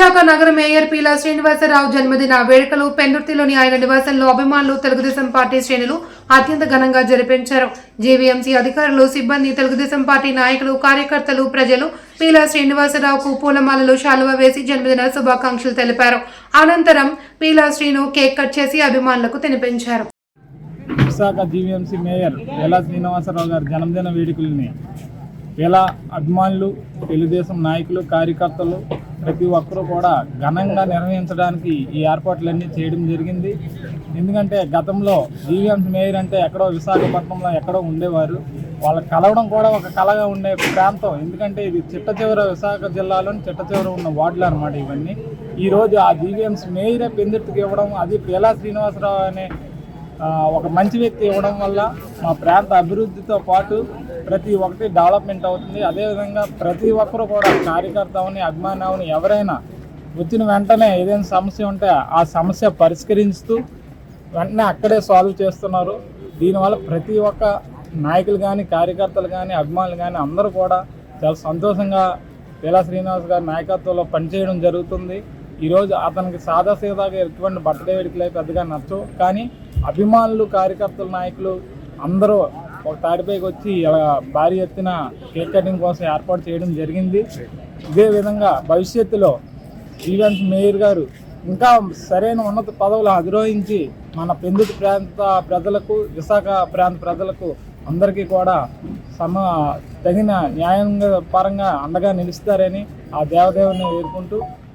విశాఖ నగర మేయర్ పీలా శ్రీనివాసరావు జన్మదిన వేడుకలు పెందుర్తిలోని ఆయన నివాసంలో అభిమానులు తెలుగుదేశం పార్టీ శ్రేణులు అత్యంత ఘనంగా జరిపించారు. జేవీఎంసీ అధికారులు సిబ్బంది తెలుగుదేశం పార్టీ నాయకులు కార్యకర్తలు ప్రజలు పీలా శ్రీనివాసరావుకు పూలమాలలు శాలువ వేసి జన్మదిన శుభాకాంక్షలు తెలిపారు. అనంతరం పీలా శ్రీను కేక్ కట్ చేసి అభిమానులకు తినిపించారు. విశాఖ జీవీఎంసీ మేయర్ పీలా శ్రీనివాసరావు గారి జన్మదిన వేడుకల్ని ఇలా అభిమానులు తెలుగుదేశం నాయకులు కార్యకర్తలు ప్రతి ఒక్కరూ కూడా ఘనంగా నిర్వహించడానికి ఈ ఏర్పాట్లన్నీ చేయడం జరిగింది. ఎందుకంటే గతంలో జీవీఎంస్ మేయర్ అంటే ఎక్కడో విశాఖపట్నంలో ఎక్కడో ఉండేవారు. వాళ్ళకి కలవడం కూడా ఒక కళగా ఉండే ప్రాంతం. ఎందుకంటే ఇది చిట్ట చివర విశాఖ జిల్లాలోని చిట్ట చివర ఉన్న వార్డులు అనమాట ఇవన్నీ. ఈరోజు ఆ జీవీఎంస్ మేయరే పెందుర్తికి ఇవ్వడం అది పేలా శ్రీనివాసరావు అనే ఒక మంచి వ్యక్తి ఇవ్వడం వల్ల మా ప్రాంత అభివృద్ధితో పాటు ప్రతి ఒక్కటి డెవలప్మెంట్ అవుతుంది. అదేవిధంగా ప్రతి ఒక్కరు కూడా కార్యకర్త అవని అభిమాని అవని ఎవరైనా వచ్చిన వెంటనే ఏదైనా సమస్య ఉంటే ఆ సమస్య పరిష్కరిస్తూ వెంటనే అక్కడే సాల్వ్ చేస్తున్నారు. దీనివల్ల ప్రతి ఒక్క నాయకులు కానీ కార్యకర్తలు కానీ అభిమానులు కానీ అందరూ కూడా చాలా సంతోషంగా వేలా శ్రీనివాస్ గారి నాయకత్వంలో పనిచేయడం జరుగుతుంది. ఈరోజు అతనికి సాదాసీదాగా ఎటువంటి బర్త్డే వేడుకలు అయితే పెద్దగా నచ్చవు. కానీ అభిమానులు కార్యకర్తలు నాయకులు అందరూ ఒక తాడిపైకి వచ్చి ఇలా భారీ ఎత్తున కేక్ కటింగ్ కోసం ఏర్పాటు చేయడం జరిగింది. ఇదే విధంగా భవిష్యత్తులో ఈవెంట్స్ మేయర్ గారు ఇంకా సరైన ఉన్నత పదవులు అధిరోహించి మన పెందుకు ప్రాంత ప్రజలకు విశాఖ ప్రాంత ప్రజలకు అందరికీ కూడా సమ తగిన న్యాయంగా పరంగా అండగా నిలుస్తారని ఆ దేవదేవుని వేడుకుంటూ